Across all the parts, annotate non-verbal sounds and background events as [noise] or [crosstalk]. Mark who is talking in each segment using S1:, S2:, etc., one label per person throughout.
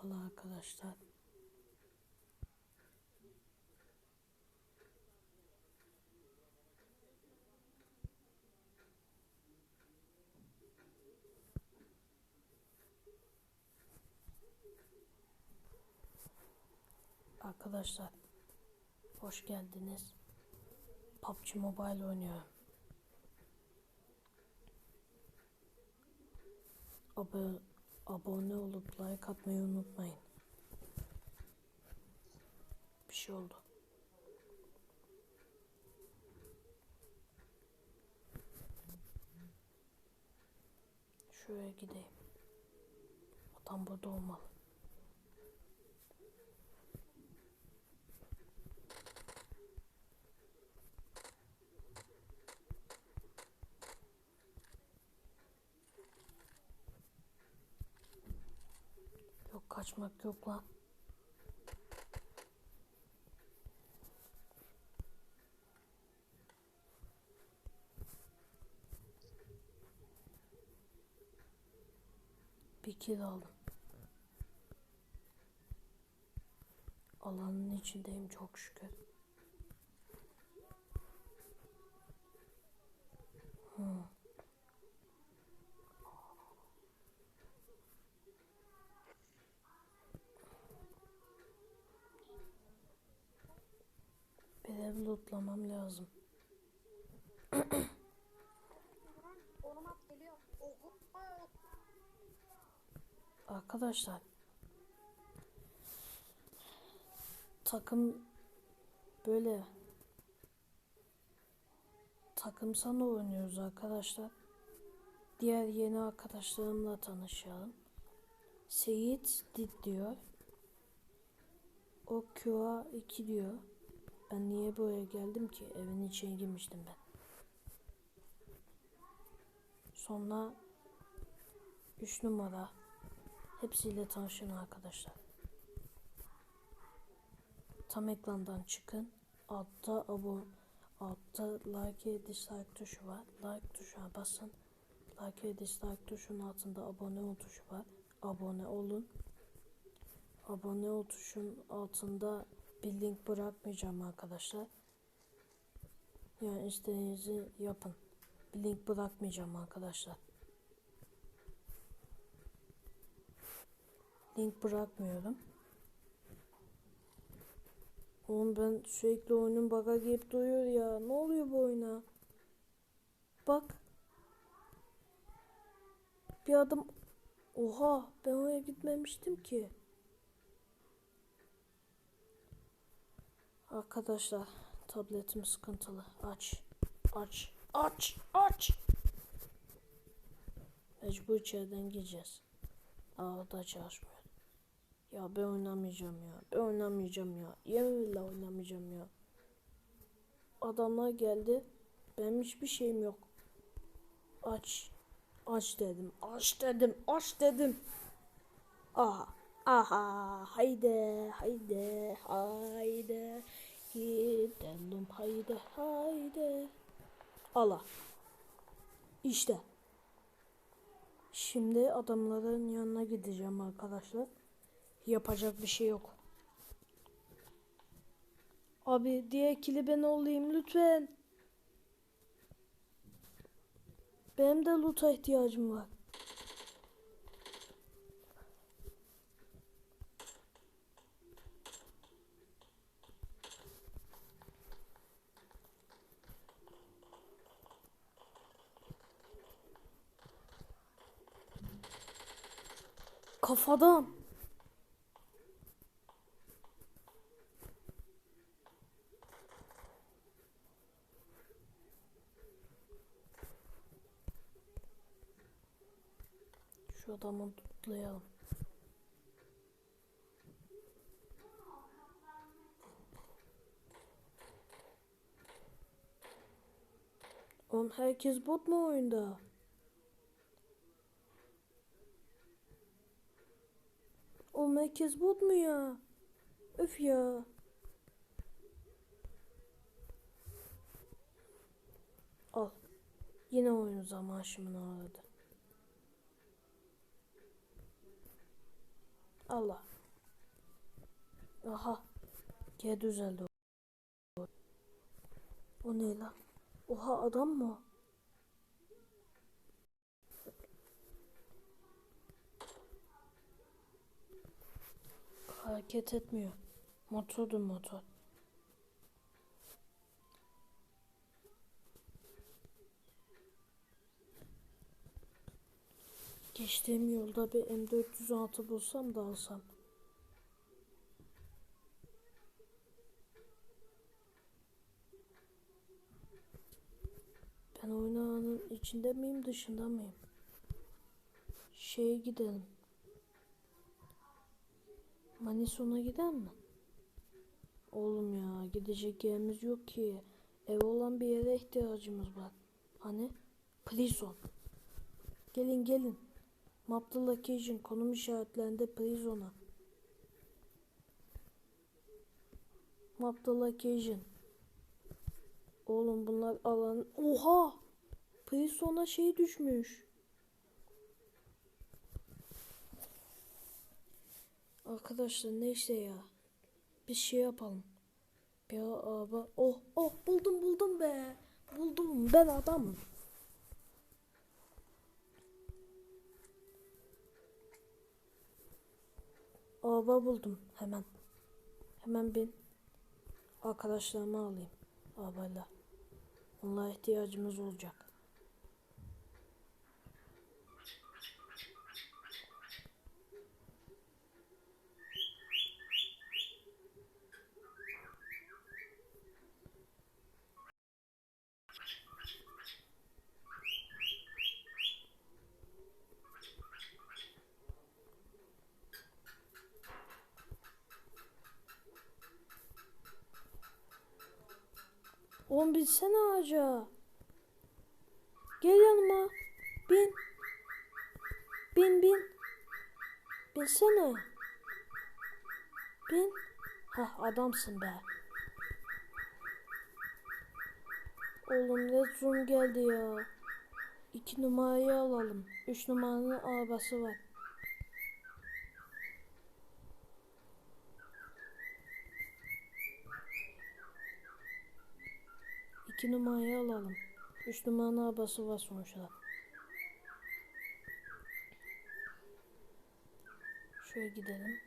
S1: kapalı arkadaşlar. Arkadaşlar hoş geldiniz. PUBG Mobile oynuyorum. Abone, abone olup like atmayı unutmayın. Bir şey oldu. Şuraya gideyim. Adam burada olmalı. Yok kaçmak yok lan. Bir kill aldım. Alanın içindeyim çok şükür. Hmm. Bir ev lootlamam lazım. [clears throat] Arkadaşlar takım böyle takımsal oynuyoruz arkadaşlar. Diğer yeni arkadaşlarımla tanışalım. Seyit Dit diyor. O QA 2 diyor. Ben niye buraya geldim ki? Evin içine girmiştim ben. Sonra 3 numara. Hepsiyle tanışın arkadaşlar. Tam ekrandan çıkın. Altta abone altta like ve dislike tuşu var. Like tuşuna basın. Like ve dislike tuşunun altında abone ol tuşu var. Abone olun. Abone ol tuşun altında bir link bırakmayacağım arkadaşlar. Yani istediğinizi yapın. Bir link bırakmayacağım arkadaşlar. Link bırakmıyorum. Oğlum ben sürekli oyunun bug'a girip duruyor ya. Ne oluyor bu oyuna? Bak. Bir adım... Oha ben oraya gitmemiştim ki. Arkadaşlar tabletim sıkıntılı. Aç. Aç. Aç. Aç. Mecbur içeriden gireceğiz. Aa da çalışmıyor. Ya ben oynamayacağım ya. Ben oynamayacağım ya. Yeminle oynamayacağım ya. Adamlar geldi. Benim hiçbir şeyim yok. Aç. Aç dedim. Aç dedim. Aç dedim. Aha. Aha. Haydi. Haydi. Haydi. Gidelim. Haydi. Haydi. Allah. İşte. Şimdi adamların yanına gideceğim arkadaşlar. Yapacak bir şey yok. Abi diğer kili ben olayım lütfen. Benim de loot'a ihtiyacım var. Kafadan. Şu adamı tutlayalım. Oğlum herkes bot mu oyunda? Oğlum herkes bot mu ya? Öf ya. Al. Yine oyun zaman aşımını aradı. Allah. Aha. G düzeldi. o. Ne lan? Oha adam mı? Hareket etmiyor. Motordur motor. Geçtiğim yolda bir M406 bulsam da alsam. Ben oyunun içinde miyim dışında mıyım? Şeye gidelim. Manison'a gidelim mi? Oğlum ya gidecek yerimiz yok ki. Ev olan bir yere ihtiyacımız var. Hani? Prison. Gelin gelin. Map'ta location konum işaretlerinde prison'a. Map'ta location. Oğlum bunlar alan... Oha! Prison'a şey düşmüş. Arkadaşlar neyse ya. Bir şey yapalım. Bir araba... Oh oh buldum buldum be. Buldum ben adamım. Araba buldum hemen. Hemen bin. Arkadaşlarımı alayım. Arabayla. Onlara ihtiyacımız olacak. Oğlum binsene ağaca. Gel yanıma. Bin. Bin bin. Binsene. Bin. Hah adamsın be. Oğlum ne zoom geldi ya. İki numarayı alalım. Üç numaranın arabası var. İki numarayı alalım. Üç numaranın arabası var sonuçta. Şöyle gidelim.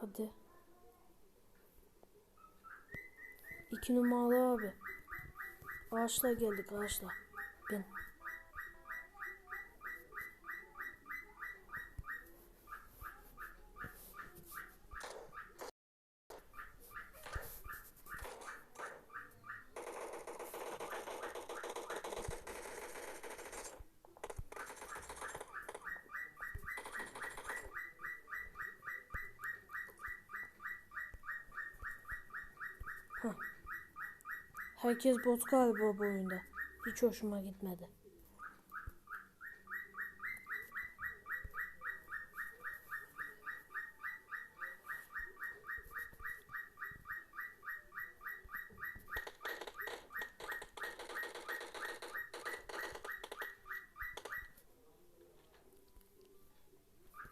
S1: Hadi. İki numaralı abi. Ağaçla geldik ağaçla. Bin. Herkes bot galiba bu oyunda. Hiç hoşuma gitmedi.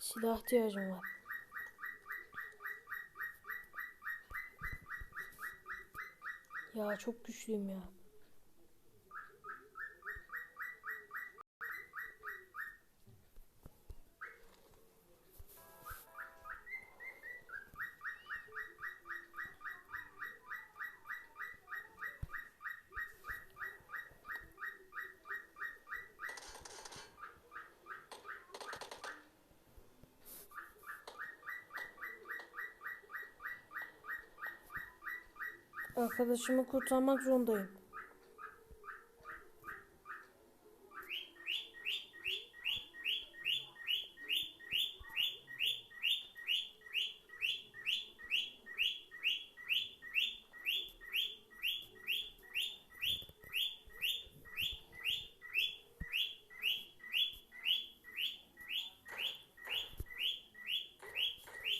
S1: Silah ihtiyacım var. Ya çok güçlüyüm ya. Arkadaşımı kurtarmak zorundayım.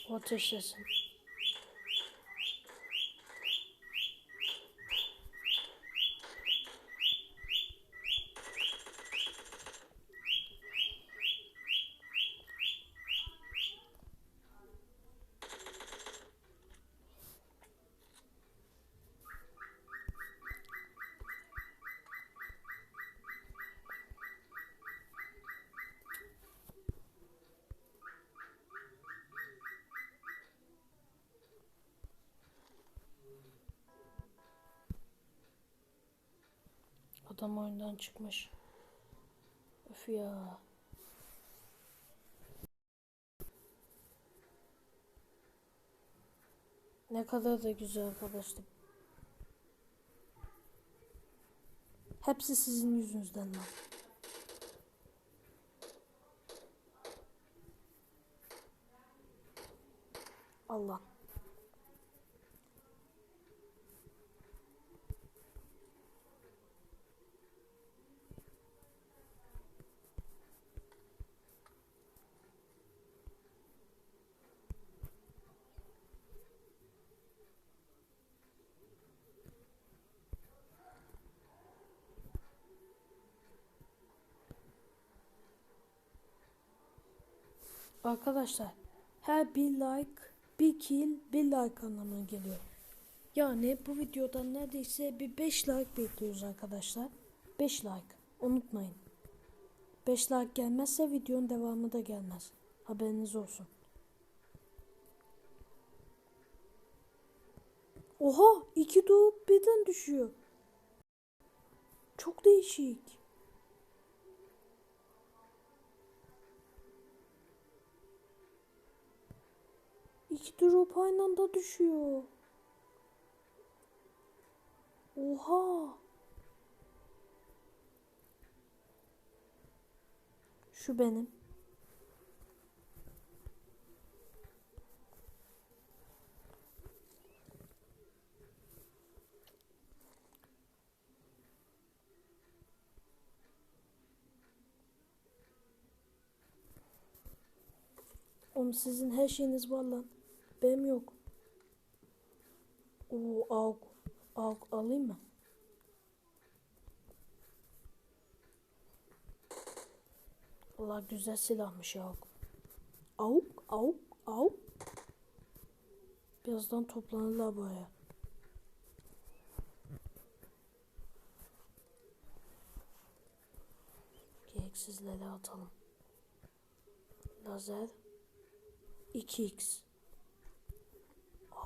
S1: Ateşlesin. Adam oyundan çıkmış. Öf ya. Ne kadar da güzel arkadaşlar. Hepsi sizin yüzünüzden lan. Allah. Arkadaşlar her bir like bir kill bir like anlamına geliyor. Yani bu videodan neredeyse bir 5 like bekliyoruz arkadaşlar. 5 like unutmayın. 5 like gelmezse videonun devamı da gelmez. Haberiniz olsun. Oha iki doğup birden düşüyor. Çok değişik. İki drop aynı anda düşüyor. Oha. Şu benim. Oğlum sizin her şeyiniz var lan. Benim yok. Oo AUK. AUK alayım mı? Allah güzel silahmış ya AUK. AUK, AUK, AUK. Birazdan toplanırlar buraya. Gereksizleri atalım. Lazer 2x.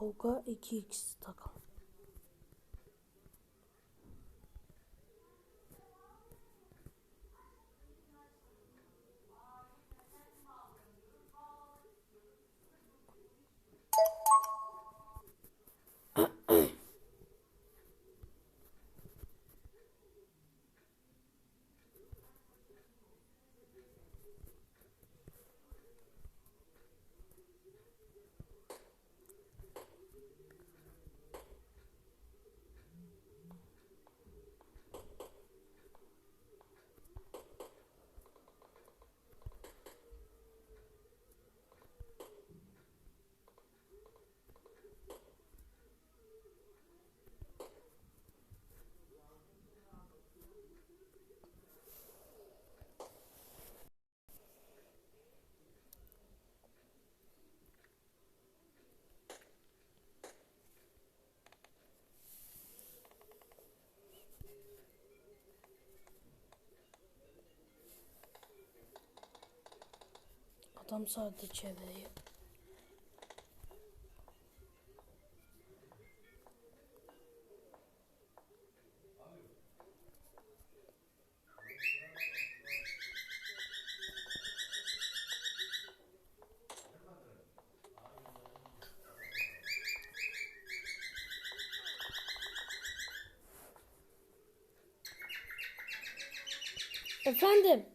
S1: Avga 2x takalım. Adam sardı çevreyi. Efendim?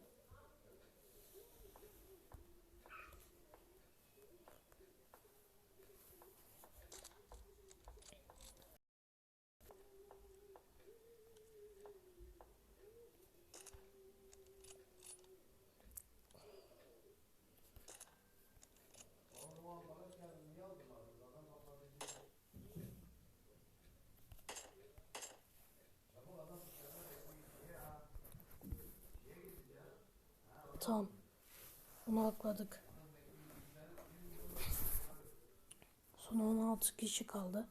S1: Tamam. Onu atladık. Son 16 kişi kaldı.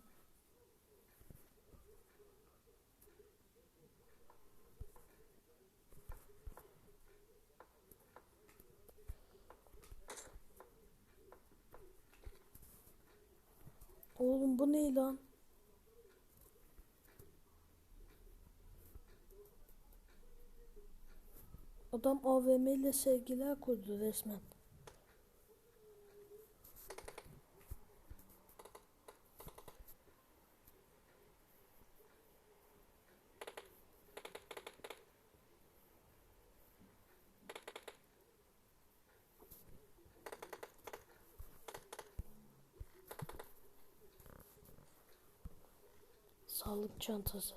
S1: Oğlum bu ne lan? Adam AVM ile sevgiler kurdu resmen. Sağlık çantası.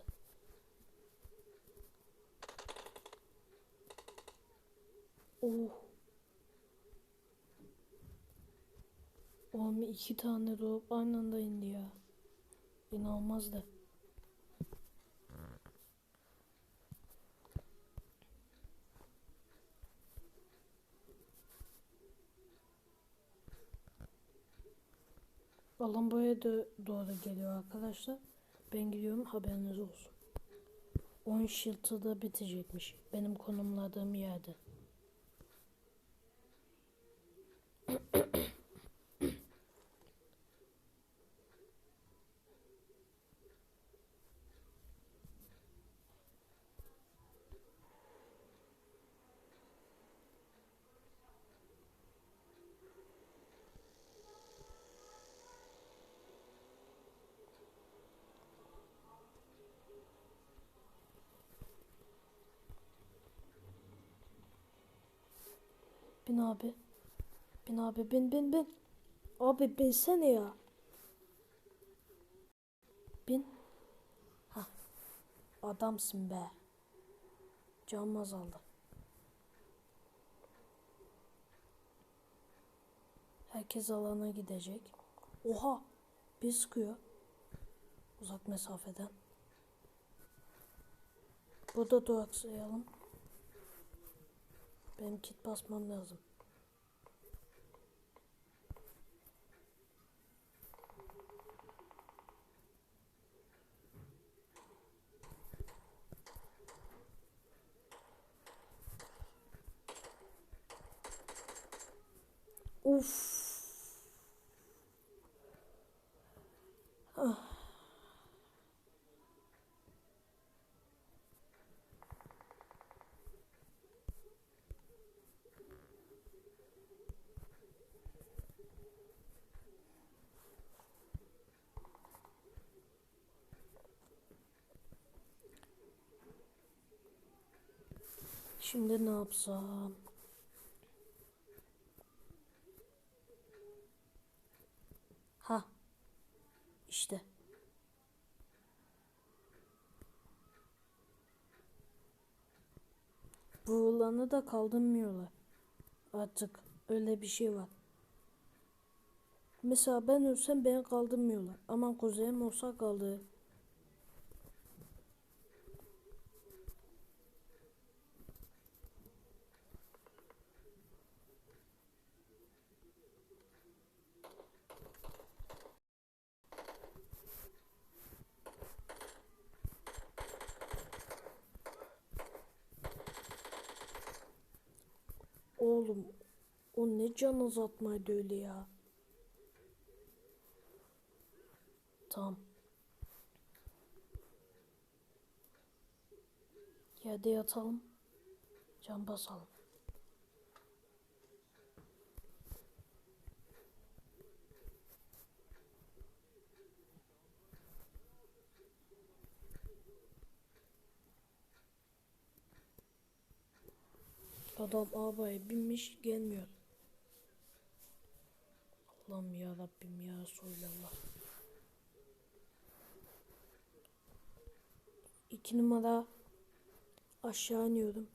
S1: Oh. Oğlum iki tane drop aynı anda indi ya. İnanılmaz da. Alan buraya da doğru geliyor arkadaşlar. Ben gidiyorum haberiniz olsun. 10 shield'ı bitecekmiş. Benim konumladığım yerde. Bin abi. Bin abi bin bin bin. Abi binsene ya. Bin. Ha. Adamsın be. Canım azaldı. Herkes alana gidecek. Oha. Bir sıkıyor. Uzak mesafeden. Burada duraksayalım. Benim kit basmam lazım. Uf. Şimdi ne yapsam? Ha. İşte. Vurulanı da kaldırmıyorlar. Artık öyle bir şey var. Mesela ben ölsem beni kaldırmıyorlar. Aman kuzenim olsa kaldı. Oğlum ne can azaltmaydı öyle ya. Tamam. Yerde yatalım. Can basalım. Adam arabaya binmiş gelmiyor. Allah'ım ya Rabbim ya Resulallah. İki numara aşağı iniyorum.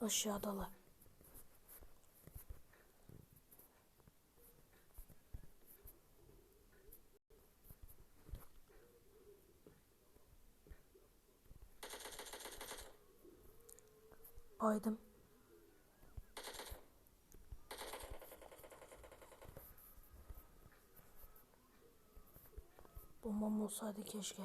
S1: Aşağıdalar. Baydım. bombam olsaydı keşke.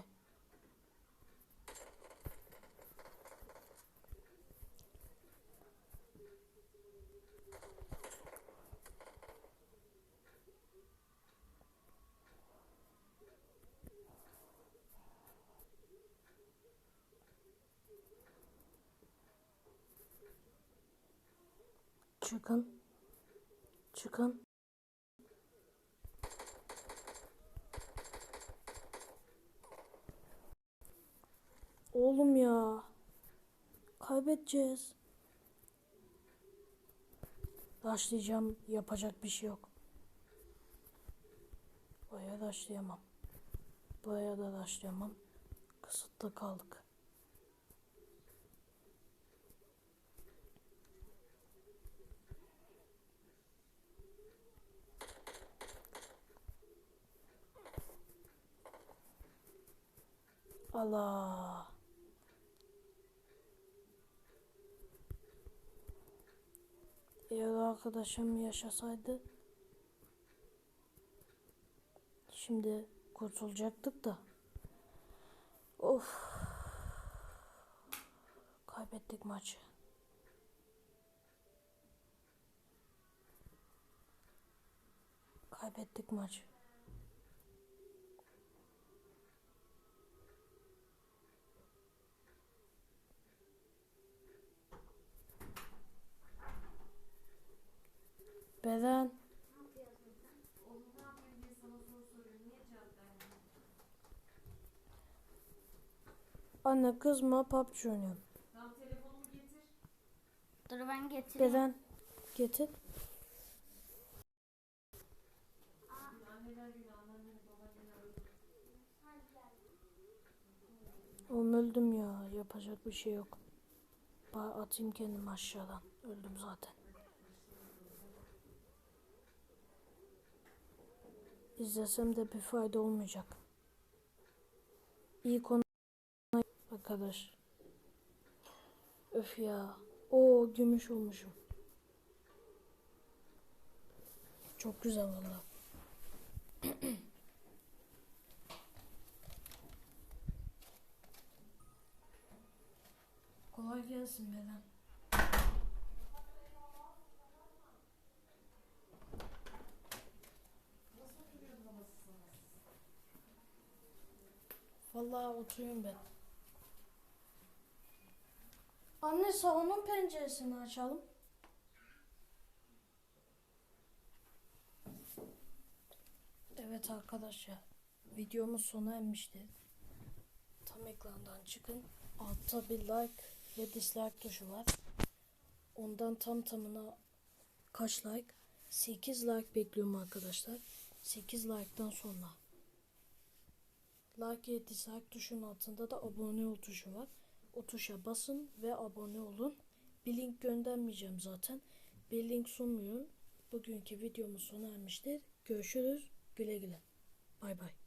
S1: Çıkın. Çıkın. Oğlum ya. Kaybedeceğiz. Başlayacağım. Yapacak bir şey yok. Buraya başlayamam. Buraya da başlayamam. Kısıtlı kaldık. Allah. Eğer arkadaşım yaşasaydı şimdi kurtulacaktık da. Of. Kaybettik maçı. Kaybettik maçı. Beden. Anne kızma PUBG oynuyorum.
S2: Dur ben getireyim.
S1: Beden getir. Oğlum öldüm ya. Yapacak bir şey yok. Atayım kendimi aşağıdan. Öldüm zaten. İzlesem de bir fayda olmayacak. İyi konu arkadaş. Öf ya. O gümüş olmuşum. Çok güzel valla. [clears throat] Kolay gelsin Belen. Vallahi oturuyorum ben. Anne salonun penceresini açalım. Evet arkadaşlar. Videomuz sona ermişti. Tam ekrandan çıkın. Altta bir like ve dislike tuşu var. Ondan tam tamına kaç like? 8 like bekliyorum arkadaşlar. 8 like'dan sonra. Like ve dislike tuşunun altında da abone ol tuşu var. O tuşa basın ve abone olun. Bir link göndermeyeceğim zaten. Bir link sunmuyorum. Bugünkü videomuz sona ermiştir. Görüşürüz. Güle güle. Bay bay.